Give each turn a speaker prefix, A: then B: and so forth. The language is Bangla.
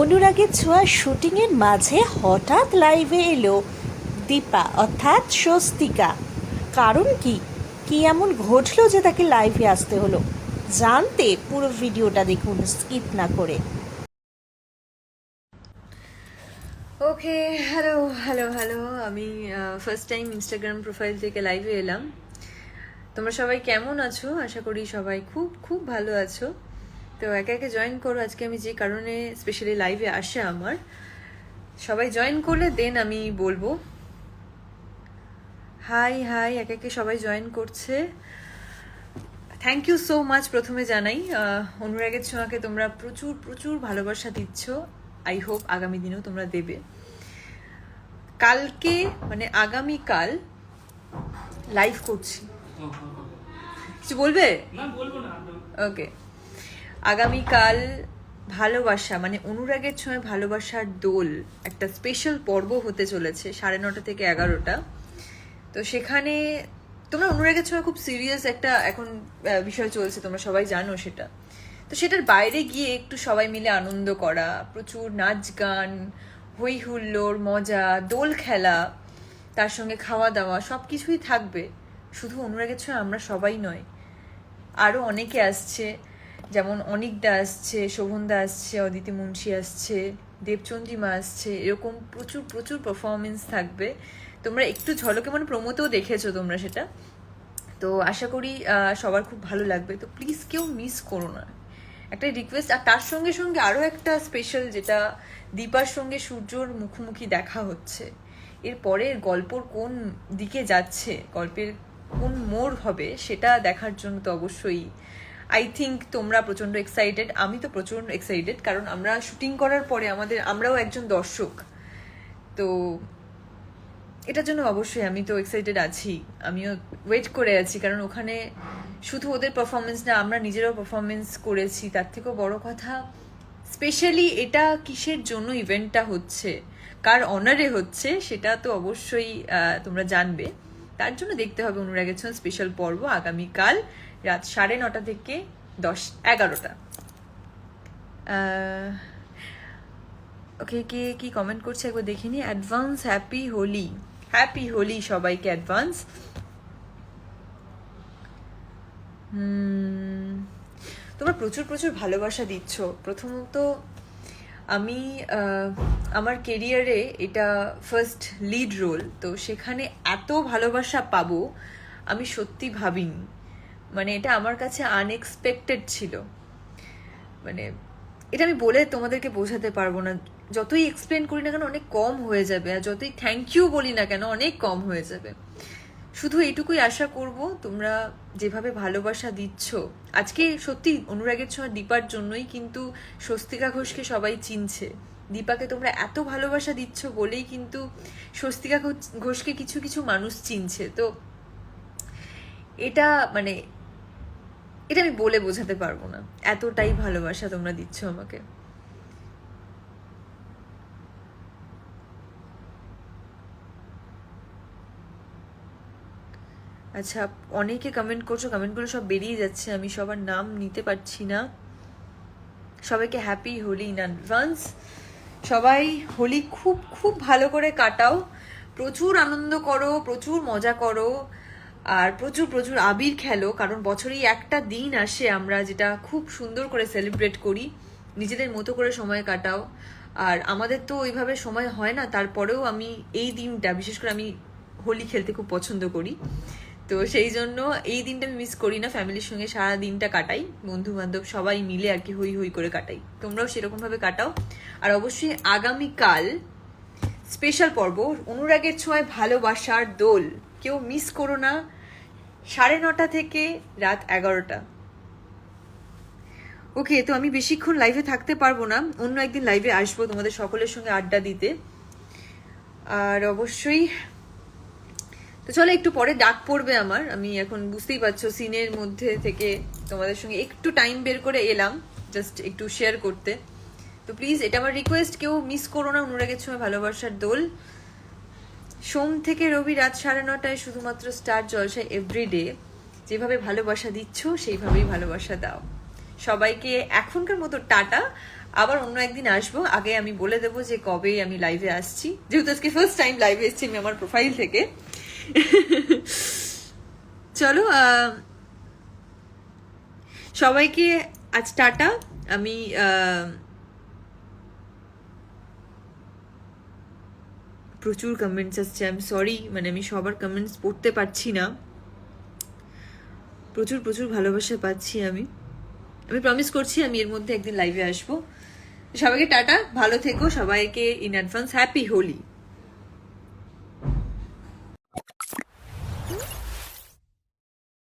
A: অনুরাগের ছোঁয়া শুটিংয়ের মাঝে হঠাৎ লাইভে এলো দীপা, অর্থাৎ স্বস্তিকা। কারণ কি? কি এমন ঘটলো যে তাকে লাইভে আসতে হলো? জানতে পুরো ভিডিওটা দেখুন, স্কিপ না করে।
B: Okay, hello hello hello. আমি ফার্স্ট টাইম ইনস্টাগ্রাম প্রোফাইল থেকে লাইভে এলাম। তোমরা সবাই কেমন আছো? আশা করি সবাই খুব খুব ভালো আছো। তো একে একে জয়েন করো। আজকে আমি যে কারণে স্পেশালি লাইভে আসে আমার সবাই জয়েন করলে দেন আমি বলব। হাই হাই একে একে সবাই জয়েন করছে। থ্যাংক ইউ সো মাচ প্রথমে জানাই। অনুরাগের ছোঁয়াকে তোমরা প্রচুর প্রচুর ভালোবাসা দিচ্ছ। আই হোপ আগামী দিনেও তোমরা দেবে। কালকে মানে আগামীকাল লাইভ করছি। কিছু বলবে? ওকে আগামীকাল ভালোবাসা মানে অনুরাগের ছোঁয়ায় ভালোবাসার দোল একটা স্পেশাল পর্ব হতে চলেছে সাড়ে নটা থেকে এগারোটা। তো সেখানে তোমরা অনুরাগের ছোঁয়া খুব সিরিয়াস একটা এখন বিষয় চলছে, তোমরা সবাই জানো সেটা। তো সেটার বাইরে গিয়ে একটু সবাই মিলে আনন্দ করা, প্রচুর নাচ গান হই হুল্লোড়, মজা, দোল খেলা, তার সঙ্গে খাওয়া দাওয়া সব কিছুই থাকবে। শুধু অনুরাগের ছোঁয়া আমরা সবাই নয় আরও অনেকে আসছে। যেমন অনিকদা আসছে, শোভনদা আসছে, অদিতি মুন্সি আসছে, দেবচন্দ্রিমা আসছে, এরকম প্রচুর প্রচুর পারফরমেন্স থাকবে। তোমরা একটু ঝলকে মানে প্রমোতেও দেখেছ তোমরা সেটা। তো আশা করি সবার খুব ভালো লাগবে। তো প্লিজ কেউ মিস করো না। একটা রিকোয়েস্ট আর তার সঙ্গে সঙ্গে আরও একটা স্পেশাল যেটা দীপার সঙ্গে সূর্যর মুখোমুখি দেখা হচ্ছে। এরপরে গল্পর কোন দিকে যাচ্ছে, গল্পের কোন মোড় হবে, সেটা দেখার জন্য তো অবশ্যই আই থিঙ্ক তোমরা প্রচণ্ড এক্সাইটেড আমি তো প্রচণ্ড এক্সাইটেড কারণ আমরা শুটিং করার পরে আমাদের, আমরাও একজন দর্শক। তো এটার জন্য অবশ্যই আমি তো এক্সাইটেড আছি। আমিও ওয়েট করে আছি, কারণ ওখানে শুধু ওদের পারফরমেন্স না, আমরা নিজেরাও পারফরমেন্স করেছি। তার থেকেও বড় কথা স্পেশালি এটা কিসের জন্য ইভেন্টটা হচ্ছে, কার অনারে হচ্ছে, সেটা তো অবশ্যই তোমরা জানবে। তার জন্য দেখতে হবে অনুরাগের ছন স্পেশাল পর্ব আগামীকাল। রাত সাড়ে নটা থেকে দশ, এগারোটা। ওকে কে কি কমেন্ট করছে একবার দেখিনি advance happy Holi happy Holi সবাইকে অ্যাডভান্স তোমরা প্রচুর প্রচুর ভালোবাসা দিচ্ছ। প্রথমত আমি আমার কেরিয়ারে এটা ফার্স্ট লিড রোল তো সেখানে এত ভালোবাসা পাবো, আমি সত্যি ভাবিনি। মানে এটা আমার কাছে আনএক্সপেক্টেড ছিল। মানে এটা আমি বলে তোমাদেরকে বোঝাতে পারব না। যতই এক্সপ্লেন করি না কেন অনেক কম হয়ে যাবে আর যতই থ্যাংক ইউ বলি না কেন অনেক কম হয়ে যাবে। শুধু এইটুকুই আশা করব, তোমরা যেভাবে ভালোবাসা দিচ্ছ, আজকে সত্যি অনুরাগের ছোঁয়া দীপার জন্যই কিন্তু স্বস্তিকা ঘোষকে সবাই চিনছে। দীপাকে তোমরা এত ভালোবাসা দিচ্ছ বলেই কিন্তু স্বস্তিকা ঘোষকে কিছু কিছু মানুষ চিনছে। তো এটা মানে এটা আমি বলে বোঝাতে পারব না। এতটাই ভালোবাসা তোমরা দিচ্ছ আমাকে। আচ্ছা অনেকে কমেন্ট করছ কমেন্টগুলো সব বেরিয়ে যাচ্ছে, আমি সবার নাম নিতে পারছি না। সবাইকে হ্যাপি হোলি ইন অ্যাডভান্স সবাই হোলি খুব খুব ভালো করে কাটাও। প্রচুর আনন্দ করো, প্রচুর মজা করো। আর প্রচুর প্রচুর আবির খেলো, কারণ বছরেই একটা দিন আসে আমরা যেটা খুব সুন্দর করে সেলিব্রেট করি। নিজেদের মতো করে সময় কাটাও। আর আমাদের তো ওইভাবে সময় হয় না, তারপরেও আমি এই দিনটা, বিশেষ করে আমি হোলি খেলতে খুব পছন্দ করি। তো সেই জন্য এই দিনটা আমি মিস করি না, ফ্যামিলির সঙ্গে সারা দিনটা কাটাই বন্ধু বান্ধব সবাই মিলে আর কি হই হই করে কাটাই। তোমরাও সেরকমভাবে কাটাও। আর অবশ্যই আগামীকাল স্পেশাল পর্ব, অনুরাগের ছোঁয়ায় ভালোবাসার দোল। কেউ মিস করো না সাড়ে নটা থেকে রাত এগারোটা। ওকে তো আমি বেশিক্ষণ লাইভে থাকতে পারব না। অন্য একদিন লাইভে আসব তোমাদের সকলের সঙ্গে আড্ডা দিতে। আর অবশ্যই, তো চলো একটু পরে ডাক পড়বে আমার। আমি এখন বুঝতেই পারছ, সিনের মধ্যে থেকে তোমাদের সঙ্গে একটু টাইম বের করে এলাম জাস্ট একটু শেয়ার করতে। তো প্লিজ এটা আমার রিকোয়েস্ট কেউ মিস করো না, অনুরাগের সময় ভালোবাসার দোল। সোম থেকে রবি রাত সাড়ে নটায় শুধুমাত্র স্টার জলসায় এভরিডে যেভাবে ভালোবাসা দিচ্ছ, সেইভাবেই ভালোবাসা দাও। সবাইকে এখনকার মতো টাটা। আবার অন্য একদিন আসব। আগে আমি বলে দেবো যে কবে আমি লাইভে আসছি। যেহেতু আজকে ফার্স্ট টাইম লাইভে এসেছি আমি আমার প্রোফাইল থেকে। চলো সবাইকে আজ টাটা। আমি প্রচুর কমেন্টস আসছে আই এম সরি মানে আমি সবার কমেন্টস পড়তে পারছি না। প্রচুর প্রচুর ভালোবাসা পাচ্ছি আমি। আমি প্রমিস করছি, আমি এর মধ্যে একদিন লাইভে আসব। সবাইকে টাটা, ভালো থেকো, সবাইকে ইন অ্যাডভান্স হ্যাপি হোলি।